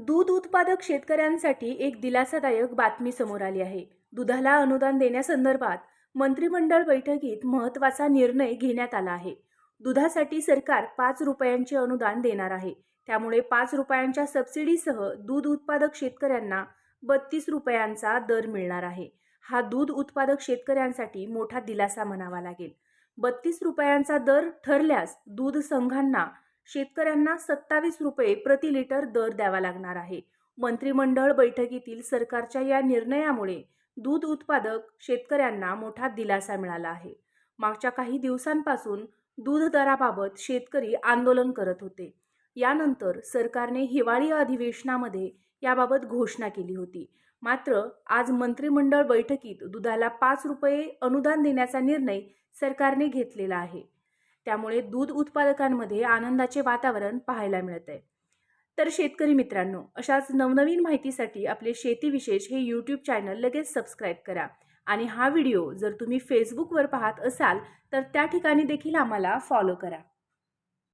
दूध उत्पादक शेतकऱ्यांसाठी एक दिलासादायक बातमी समोर आली आहे. दुधाला अनुदान देण्यासंदर्भात मंत्रिमंडळ बैठकीत महत्त्वाचा निर्णय घेण्यात आला आहे. दुधासाठी सरकार पाच रुपयांचे अनुदान देणार आहे. त्यामुळे पाच रुपयांच्या सबसिडीसह दूध उत्पादक शेतकऱ्यांना बत्तीस रुपयांचा दर मिळणार आहे. हा दूध उत्पादक शेतकऱ्यांसाठी मोठा दिलासा म्हणावा लागेल. बत्तीस रुपयांचा दर ठरल्यास दूध संघांना शेतकऱ्यांना सत्तावीस रुपये प्रति लिटर दर द्यावा लागणार आहे. मंत्रिमंडळ बैठकीतील सरकारच्या या निर्णयामुळे दूध उत्पादक शेतकऱ्यांना मोठा दिलासा मिळाला आहे. मागच्या काही दिवसांपासून दूध दराबाबत शेतकरी आंदोलन करत होते. यानंतर सरकारने हिवाळी अधिवेशनामध्ये याबाबत घोषणा केली होती. मात्र आज मंत्रिमंडळ बैठकीत दुधाला पाच रुपये अनुदान देण्याचा निर्णय सरकारने घेतलेला आहे. त्यामुळे दूध उत्पादकांमध्ये आनंदाचे वातावरण पाहायला मिळत आहे तर शेतकरी मित्रांनो अशाच नवनवीन माहितीसाठी आपले शेती विशेष हे यूट्यूब चॅनल लगेच सबस्क्राईब करा. आणि हा व्हिडिओ जर तुम्ही फेसबुकवर पाहत असाल तर त्या ठिकाणी देखील आम्हाला फॉलो करा.